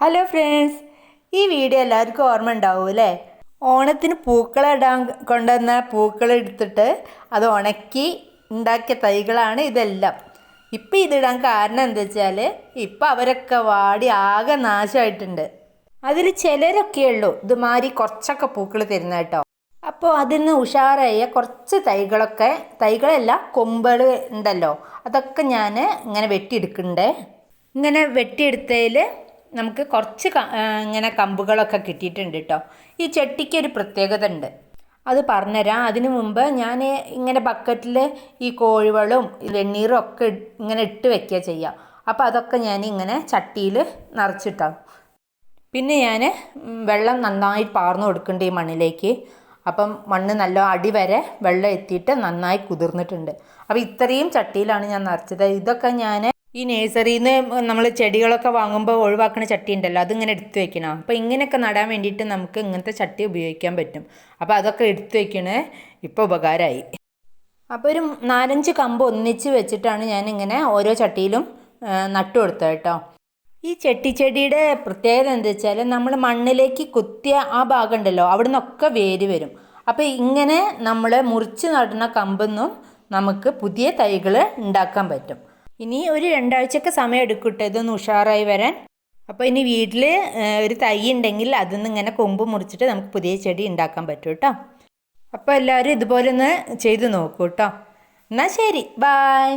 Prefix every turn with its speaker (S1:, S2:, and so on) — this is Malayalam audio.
S1: ഹലോ ഫ്രണ്ട്സ് ഈ വീഡിയോ എല്ലാവർക്കും ഓർമ്മ ഉണ്ടാവും അല്ലേ? ഓണത്തിന് പൂക്കളിടാൻ കൊണ്ടുവന്ന പൂക്കൾ എടുത്തിട്ട് അത് ഉണക്കി ഉണ്ടാക്കിയ തൈകളാണ് ഇതെല്ലാം. ഇപ്പം ഇതിടാൻ കാരണം എന്താ വെച്ചാൽ ഇപ്പം അവരൊക്കെ വാടി ആകെ നാശമായിട്ടുണ്ട്. അതിൽ ചിലരൊക്കെ ഉള്ളൂ ഇതുമാതിരി കുറച്ചൊക്കെ പൂക്കൾ തരുന്ന കേട്ടോ. അപ്പോൾ അതിൽ നിന്ന് ഉഷാറായ കുറച്ച് തൈകളൊക്കെ തൈകളല്ല കൊമ്പുകൾ ഉണ്ടല്ലോ അതൊക്കെ ഞാൻ ഇങ്ങനെ വെട്ടിയെടുക്കണ്ടേ ഇങ്ങനെ വെട്ടിയെടുത്തതിൽ നമുക്ക് കുറച്ച് ഇങ്ങനെ കമ്പുകളൊക്കെ കിട്ടിയിട്ടുണ്ട് കേട്ടോ ഈ ചട്ടിക്ക് ഒരു പ്രത്യേകത ഉണ്ട്. അത് പറഞ്ഞുതരാം അതിനു മുമ്പ് ഞാൻ ഇങ്ങനെ ബക്കറ്റിൽ ഈ കോഴിവളും വെണ്ണീറും ഒക്കെ ഇങ്ങനെ ഇട്ട് വെക്കുക ചെയ്യുക അപ്പോൾ അതൊക്കെ ഞാൻ ഇങ്ങനെ ചട്ടിയിൽ നിറച്ചിട്ടാവും പിന്നെ ഞാൻ വെള്ളം നന്നായി പാർന്നു കൊടുക്കുന്നുണ്ട് ഈ മണ്ണിലേക്ക്. അപ്പം മണ്ണ് നല്ല അടി വരെ വെള്ളം എത്തിയിട്ട് നന്നായി കുതിർന്നിട്ടുണ്ട്. അപ്പോൾ ഇത്രയും ചട്ടിയിലാണ് ഞാൻ നിറച്ചത്. ഇതൊക്കെ ഞാൻ ഈ നേഴ്സറിയിൽ നിന്ന് നമ്മൾ ചെടികളൊക്കെ വാങ്ങുമ്പോൾ ഒഴിവാക്കുന്ന ചട്ടി ഉണ്ടല്ലോ അതിങ്ങനെ എടുത്തു വെക്കണം? അപ്പോൾ ഇങ്ങനെയൊക്കെ നടാൻ വേണ്ടിയിട്ട് നമുക്ക് ഇങ്ങനത്തെ ചട്ടി ഉപയോഗിക്കാൻ പറ്റും. അപ്പോൾ അതൊക്കെ എടുത്തു വെക്കണേ ഇപ്പോൾ ഉപകാരമായി അപ്പോൾ ഒരു നാലഞ്ച് കമ്പ് ഒന്നിച്ച് വെച്ചിട്ടാണ് ഞാനിങ്ങനെ ഓരോ ചട്ടിയിലും നട്ടു കൊടുത്തത് കേട്ടോ. ഈ ചെട്ടിച്ചെടിയുടെ പ്രത്യേകത എന്താ വെച്ചാൽ നമ്മൾ മണ്ണിലേക്ക് കുത്തിയ ആ ഭാഗം ഉണ്ടല്ലോ അവിടെ നിന്നൊക്കെ വേര് വരും. അപ്പോൾ ഇങ്ങനെ നമ്മൾ മുറിച്ച് നടുന്ന കമ്പെന്നും നമുക്ക് പുതിയ തൈകൾ ഉണ്ടാക്കാൻ പറ്റും. ഇനി ഒരു രണ്ടാഴ്ചയൊക്കെ സമയം എടുക്കട്ടെ കേട്ടോ ഇതൊന്ന് ഉഷാറായി വരാൻ. അപ്പോൾ ഇനി വീട്ടിൽ ഒരു തൈ ഉണ്ടെങ്കിൽ അതിൽ നിന്ന് ഇങ്ങനെ കൊമ്പ് മുറിച്ചിട്ട് നമുക്ക് പുതിയ ചെടി ഉണ്ടാക്കാൻ പറ്റും കേട്ടോ അപ്പോൾ എല്ലാവരും ഇതുപോലെ ഒന്ന് ചെയ്ത് നോക്കൂ കേട്ടോ എന്നാൽ ശരി ബായ്